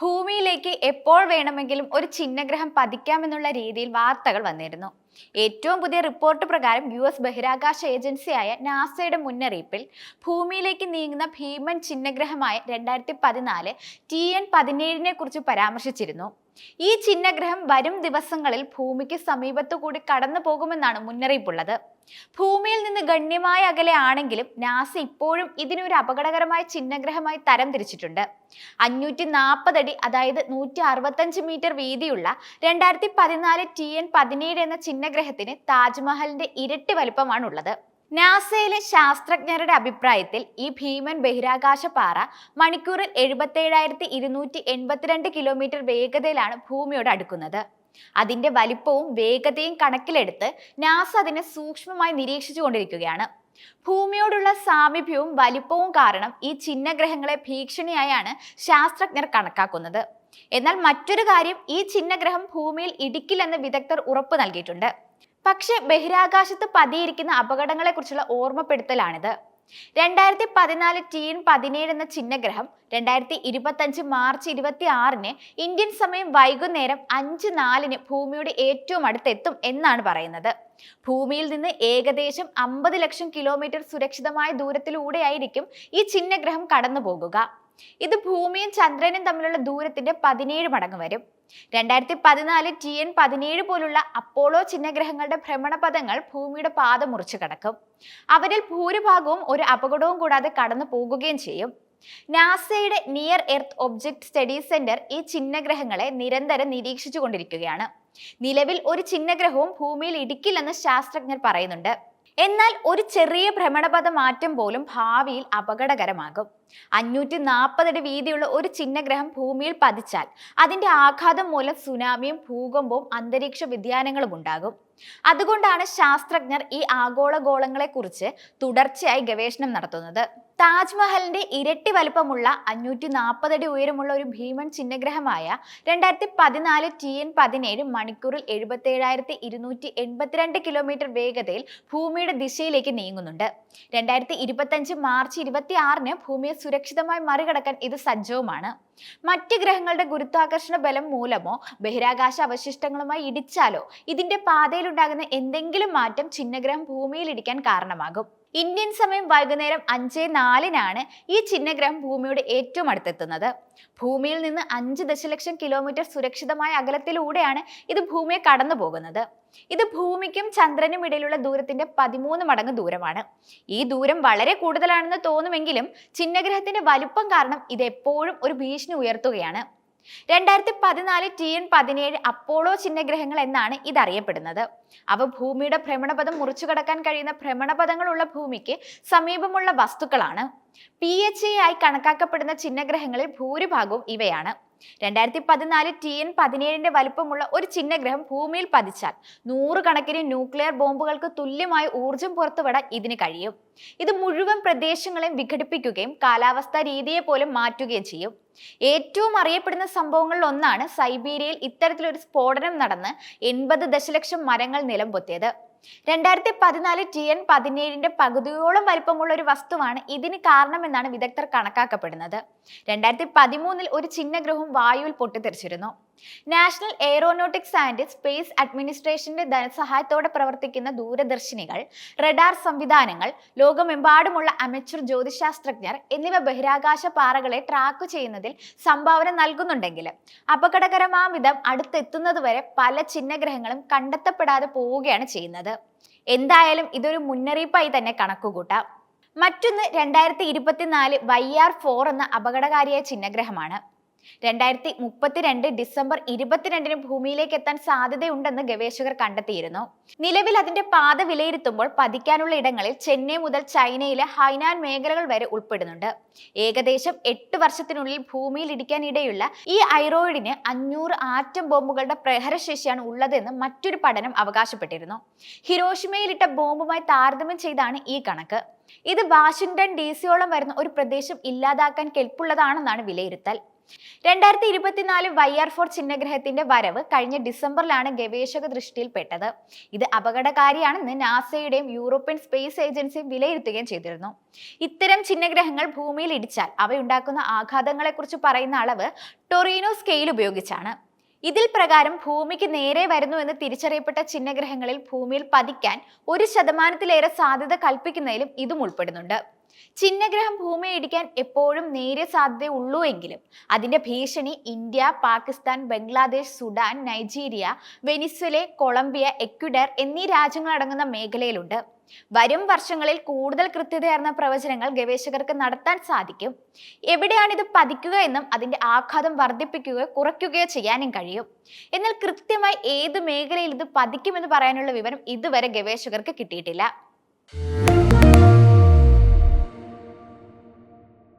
ഭൂമിയിലേക്ക് എപ്പോൾ വേണമെങ്കിലും ഒരു ചിഹ്നഗ്രഹം പതിക്കാമെന്നുള്ള രീതിയിൽ വാർത്തകൾ വന്നിരുന്നു. ഏറ്റവും പുതിയ റിപ്പോർട്ട് പ്രകാരം യു എസ് ബഹിരാകാശ ഏജൻസിയായ നാസയുടെ മുന്നറിയിപ്പിൽ ഭൂമിയിലേക്ക് നീങ്ങുന്ന ഭീമൻ ചിഹ്നഗ്രഹമായ രണ്ടായിരത്തി പതിനാല് ടി എൻ പതിനേഴിനെ കുറിച്ച് പരാമർശിച്ചിരുന്നു. ഈ ചിഹ്നഗ്രഹം വരും ദിവസങ്ങളിൽ ഭൂമിക്ക് സമീപത്തു കൂടി കടന്നു പോകുമെന്നാണ് മുന്നറിയിപ്പുള്ളത്. ഭൂമിയിൽ നിന്ന് ഗണ്യമായ അകലെയാണെങ്കിലും നാസ ഇപ്പോഴും ഇതിനൊരു അപകടകരമായ ചിഹ്നഗ്രഹമായി തരം തിരിച്ചിട്ടുണ്ട്. അഞ്ഞൂറ്റി നാൽപ്പതടി അതായത് നൂറ്റി അറുപത്തഞ്ച് മീറ്റർ വീതിയുള്ള രണ്ടായിരത്തി പതിനാല് ടി എൻ പതിനേഴ് എന്ന ചിഹ്നഗ്രഹത്തിന് താജ്മഹലിന്റെ ഇരട്ടി വലിപ്പമാണുള്ളത്. നാസയിലെ ശാസ്ത്രജ്ഞരുടെ അഭിപ്രായത്തിൽ ഈ ഭീമൻ ബഹിരാകാശ പാറ മണിക്കൂറിൽ എഴുപത്തേഴായിരത്തി ഇരുന്നൂറ്റി എൺപത്തിരണ്ട് കിലോമീറ്റർ വേഗതയിലാണ് ഭൂമിയോട് അടുക്കുന്നത്. അതിന്റെ വലിപ്പവും വേഗതയും കണക്കിലെടുത്ത് നാസ അതിനെ സൂക്ഷ്മമായി നിരീക്ഷിച്ചു കൊണ്ടിരിക്കുകയാണ് ഭൂമിയോടുള്ള സാമീപ്യവും വലിപ്പവും കാരണം ഈ ചിഹ്നഗ്രഹങ്ങളെ ഭീഷണിയായാണ് ശാസ്ത്രജ്ഞർ കണക്കാക്കുന്നത്. എന്നാൽ മറ്റൊരു കാര്യം ഈ ചിഹ്നഗ്രഹം ഭൂമിയിൽ ഇടിക്കില്ലെന്ന് വിദഗ്ധർ ഉറപ്പു നൽകിയിട്ടുണ്ട്. പക്ഷെ ബഹിരാകാശത്ത് പതിയിരിക്കുന്ന അപകടങ്ങളെക്കുറിച്ചുള്ള ഓർമ്മപ്പെടുത്തലാണിത്. രണ്ടായിരത്തി പതിനാല് ടീൻ പതിനേഴ് എന്ന ചിഹ്നഗ്രഹം രണ്ടായിരത്തി ഇരുപത്തഞ്ച് മാർച്ച് ഇരുപത്തി ആറിന് ഇന്ത്യൻ സമയം വൈകുന്നേരം അഞ്ച് നാലിന് ഭൂമിയുടെ ഏറ്റവും അടുത്തെത്തും എന്നാണ് പറയുന്നത്. ഭൂമിയിൽ നിന്ന് ഏകദേശം അമ്പത് ലക്ഷം കിലോമീറ്റർ സുരക്ഷിതമായ ദൂരത്തിലൂടെയായിരിക്കും ഈ ചിഹ്നഗ്രഹം കടന്നു പോകുക ഇത് ഭൂമിയും ചന്ദ്രനും തമ്മിലുള്ള ദൂരത്തിന്റെ പതിനേഴ് മടങ്ങ് വരും. രണ്ടായിരത്തി പതിനാല് ടി എൻ പതിനേഴ് പോലുള്ള അപ്പോളോ ചിഹ്നഗ്രഹങ്ങളുടെ ഭ്രമണപഥങ്ങൾ ഭൂമിയുടെ പാത മുറിച്ചു കടക്കും. അവരിൽ ഭൂരിഭാഗവും ഒരു അപകടവും കൂടാതെ കടന്നു പോകുകയും ചെയ്യും. നാസയുടെ near earth object study centre ഈ ചിഹ്നഗ്രഹങ്ങളെ നിരന്തരം നിരീക്ഷിച്ചു കൊണ്ടിരിക്കുകയാണ് നിലവിൽ ഒരു ചിഹ്നഗ്രഹവും ഭൂമിയിൽ ഇടിക്കില്ലെന്ന് ശാസ്ത്രജ്ഞർ പറയുന്നുണ്ട്. എന്നാൽ ഒരു ചെറിയ ഭ്രമണപഥ മാറ്റം പോലും ഭാവിയിൽ അപകടകരമാകും. അഞ്ഞൂറ്റി നാൽപ്പതടി വീതിയുള്ള ഒരു ചിഹ്നഗ്രഹം ഭൂമിയിൽ പതിച്ചാൽ അതിന്റെ ആഘാതം മൂലം സുനാമിയും ഭൂകമ്പവും അന്തരീക്ഷ വ്യതിയാനങ്ങളും ഉണ്ടാകും. അതുകൊണ്ടാണ് ശാസ്ത്രജ്ഞർ ഈ ആഗോളഗോളങ്ങളെ കുറിച്ച് തുടർച്ചയായി ഗവേഷണം നടത്തുന്നത്. താജ്മഹലിന്റെ ഇരട്ടി വലുപ്പമുള്ള അഞ്ഞൂറ്റി നാൽപ്പതടി ഉയരമുള്ള ഒരു ഭീമൻ ചിഹ്നഗ്രഹമായ രണ്ടായിരത്തി പതിനാല് ടി എൻ പതിനേഴ് മണിക്കൂറിൽ എഴുപത്തേഴായിരത്തി ഇരുന്നൂറ്റി എൺപത്തിരണ്ട് കിലോമീറ്റർ വേഗതയിൽ ഭൂമിയുടെ ദിശയിലേക്ക് നീങ്ങുന്നുണ്ട്. രണ്ടായിരത്തി ഇരുപത്തഞ്ച് മാർച്ച് ഇരുപത്തി ആറിന് ഭൂമിയെ സുരക്ഷിതമായി മറികടക്കാൻ ഇത് സജ്ജവുമാണ്. മറ്റ് ഗ്രഹങ്ങളുടെ ഗുരുത്വാകർഷണ ബലം മൂലമോ ബഹിരാകാശ അവശിഷ്ടങ്ങളുമായി ഇടിച്ചാലോ ഇതിന്റെ പാതയിലുണ്ടാകുന്ന എന്തെങ്കിലും മാറ്റം ചിഹ്നഗ്രഹം ഭൂമിയിൽ ഇടിക്കാൻ കാരണമാകും. ഇന്ത്യൻ സമയം വൈകുന്നേരം അഞ്ച് നാലിനാണ് ഈ ചിഹ്നഗ്രഹം ഭൂമിയുടെ ഏറ്റവും അടുത്തെത്തുന്നത്. ഭൂമിയിൽ നിന്ന് അഞ്ച് ദശലക്ഷം കിലോമീറ്റർ സുരക്ഷിതമായ അകലത്തിലൂടെയാണ് ഇത് ഭൂമിയെ കടന്നു പോകുന്നത്. ഇത് ഭൂമിക്കും ചന്ദ്രനും ഇടയിലുള്ള ദൂരത്തിന്റെ പതിമൂന്ന് മടങ്ങ് ദൂരമാണ്. ഈ ദൂരം വളരെ കൂടുതലാണെന്ന് തോന്നുമെങ്കിലും ചിഹ്നഗ്രഹത്തിന്റെ വലുപ്പം കാരണം ഇത് എപ്പോഴും ഒരു ഭീഷണി ഉയർത്തുകയാണ്. രണ്ടായിരത്തി പതിനാല് ടി എൻ പതിനേഴ് അപ്പോളോ ചിഹ്നഗ്രഹങ്ങൾ എന്നാണ് ഇതറിയപ്പെടുന്നത്. അവ ഭൂമിയുടെ ഭ്രമണപഥം മുറിച്ചു കടക്കാൻ കഴിയുന്ന ഭ്രമണപഥങ്ങളുള്ള ഭൂമിക്ക് സമീപമുള്ള വസ്തുക്കളാണ്. പി എച്ച് എ ആയി കണക്കാക്കപ്പെടുന്ന ചിഹ്നഗ്രഹങ്ങളിൽ ഭൂരിഭാഗവും ഇവയാണ്. രണ്ടായിരത്തി പതിനാല് ടി എൻ പതിനേഴിന്റെ വലുപ്പമുള്ള ഒരു ചിഹ്നഗ്രഹം ഭൂമിയിൽ പതിച്ചാൽ നൂറുകണക്കിന് ന്യൂക്ലിയർ ബോംബുകൾക്ക് തുല്യമായ ഊർജം പുറത്തുവിടാൻ ഇതിന് കഴിയും. ഇത് മുഴുവൻ പ്രദേശങ്ങളെയും വിഘടിപ്പിക്കുകയും കാലാവസ്ഥാ രീതിയെ പോലും മാറ്റുകയും ചെയ്യും. ഏറ്റവും അറിയപ്പെടുന്ന സംഭവങ്ങളിൽ ഒന്നാണ് സൈബീരിയയിൽ ഇത്തരത്തിലൊരു സ്ഫോടനം നടന്ന് എൺപത് ദശലക്ഷം മരങ്ങൾ നിലംപൊത്തിയത്. രണ്ടായിരത്തി പതിനാല് ടി എൻ പതിനേഴിന്റെ പകുതിയോളം വലിപ്പമുള്ള ഒരു വസ്തുവാണ് ഇതിന് കാരണമെന്നാണ് വിദഗ്ധർ കണക്കാക്കപ്പെടുന്നത്. രണ്ടായിരത്തി പതിമൂന്നിൽ ഒരു ചിഹ്നഗ്രഹവും വായുവിൽ പൊട്ടിത്തെറിച്ചിരുന്നു. നാഷണൽ എയറോനോട്ടിക്സ് ആൻഡ് സ്പേസ് അഡ്മിനിസ്ട്രേഷന്റെ ധനസഹായത്തോടെ പ്രവർത്തിക്കുന്ന ദൂരദർശിനികൾ റഡാർ സംവിധാനങ്ങൾ ലോകമെമ്പാടുമുള്ള അമച്വർ ജ്യോതിശാസ്ത്രജ്ഞർ എന്നിവ ബഹിരാകാശ പാറകളെ ട്രാക്ക് ചെയ്യുന്നതിൽ സംഭാവന നൽകുന്നുണ്ടെങ്കിൽ അപകടകരമാം വിധം അടുത്തെത്തുന്നതുവരെ പല ചിഹ്നഗ്രഹങ്ങളും കണ്ടെത്തപ്പെടാതെ പോവുകയാണ് ചെയ്യുന്നത്. എന്തായാലും ഇതൊരു മുന്നറിയിപ്പായി തന്നെ കണക്കുകൂട്ടാം. മറ്റൊന്ന് രണ്ടായിരത്തി ഇരുപത്തിനാല് വൈ ആർ ഫോർ എന്ന അപകടകാരിയായ ചിഹ്നഗ്രഹമാണ്. രണ്ടായിരത്തി മുപ്പത്തിരണ്ട് ഡിസംബർ ഇരുപത്തിരണ്ടിന് ഭൂമിയിലേക്ക് എത്താൻ സാധ്യതയുണ്ടെന്ന് ഗവേഷകർ കണ്ടെത്തിയിരുന്നു. നിലവിൽ അതിന്റെ പാത വിലയിരുത്തുമ്പോൾ പതിക്കാനുള്ള ഇടങ്ങളിൽ ചെന്നൈ മുതൽ ചൈനയിലെ ഹൈനാൻ മേഖലകൾ വരെ ഉൾപ്പെടുന്നുണ്ട്. ഏകദേശം എട്ട് വർഷത്തിനുള്ളിൽ ഭൂമിയിൽ ഇടിക്കാനിടയുള്ള ഈ ഐറോയിഡിന് അഞ്ഞൂറ് ആറ്റം ബോംബുകളുടെ പ്രഹരശേഷിയാണ് ഉള്ളതെന്ന് മറ്റൊരു പഠനം അവകാശപ്പെട്ടിരുന്നു. ഹിരോഷിമയിലിട്ട ബോംബുമായി താരതമ്യം ചെയ്താണ് ഈ കണക്ക്. ഇത് വാഷിംഗ്ടൺ ഡി സിയോളം വരുന്ന ഒരു പ്രദേശം ഇല്ലാതാക്കാൻ കെൽപ്പുള്ളതാണെന്നാണ് വിലയിരുത്തൽ. രണ്ടായിരത്തി ഇരുപത്തിനാല് വൈ ആർ ഫോർ ചിഹ്നഗ്രഹത്തിന്റെ വരവ് കഴിഞ്ഞ ഡിസംബറിലാണ് ഗവേഷക ദൃഷ്ടിയിൽപ്പെട്ടത്. ഇത് അപകടകാരിയാണെന്ന് നാസയുടെയും യൂറോപ്യൻ സ്പേസ് ഏജൻസിയും വിലയിരുത്തുകയും ചെയ്തിരുന്നു. ഇത്തരം ചിഹ്നഗ്രഹങ്ങൾ ഭൂമിയിൽ ഇടിച്ചാൽ അവയുണ്ടാക്കുന്ന ആഘാതങ്ങളെക്കുറിച്ച് പറയുന്ന അളവ് ടൊറീനോ സ്കെയിൽ ഉപയോഗിച്ചാണ്. ഇതിൽ പ്രകാരം ഭൂമിക്ക് നേരെ വരുന്നു എന്ന് തിരിച്ചറിയപ്പെട്ട ചിഹ്നഗ്രഹങ്ങളിൽ ഭൂമിയിൽ പതിക്കാൻ ഒരു ശതമാനത്തിലേറെ സാധ്യത കൽപ്പിക്കുന്നതിലും ഇതും ഉൾപ്പെടുന്നുണ്ട്. ചിഹ്നഗ്രഹം ഭൂമിയെ ഇടിക്കാൻ എപ്പോഴും നേരിയ സാധ്യതയുള്ളൂ എങ്കിലും അതിന്റെ ഭീഷണി India Pakistan Bangladesh Sudan Nigeria Venezuela Colombia Ecuador എന്നീ രാജ്യങ്ങൾ അടങ്ങുന്ന മേഖലയിലുണ്ട്. വരും വർഷങ്ങളിൽ കൂടുതൽ കൃത്യതയാർന്ന പ്രവചനങ്ങൾ ഗവേഷകർക്ക് നടത്താൻ സാധിക്കും. എവിടെയാണ് ഇത് പതിക്കുക എന്നും അതിന്റെ ആഘാതം വർദ്ധിപ്പിക്കുകയോ കുറയ്ക്കുകയോ ചെയ്യാനും കഴിയും. എന്നാൽ കൃത്യമായി ഏത് മേഖലയിൽ ഇത് പതിക്കുമെന്ന് പറയാനുള്ള വിവരം ഇതുവരെ ഗവേഷകർക്ക് കിട്ടിയിട്ടില്ല.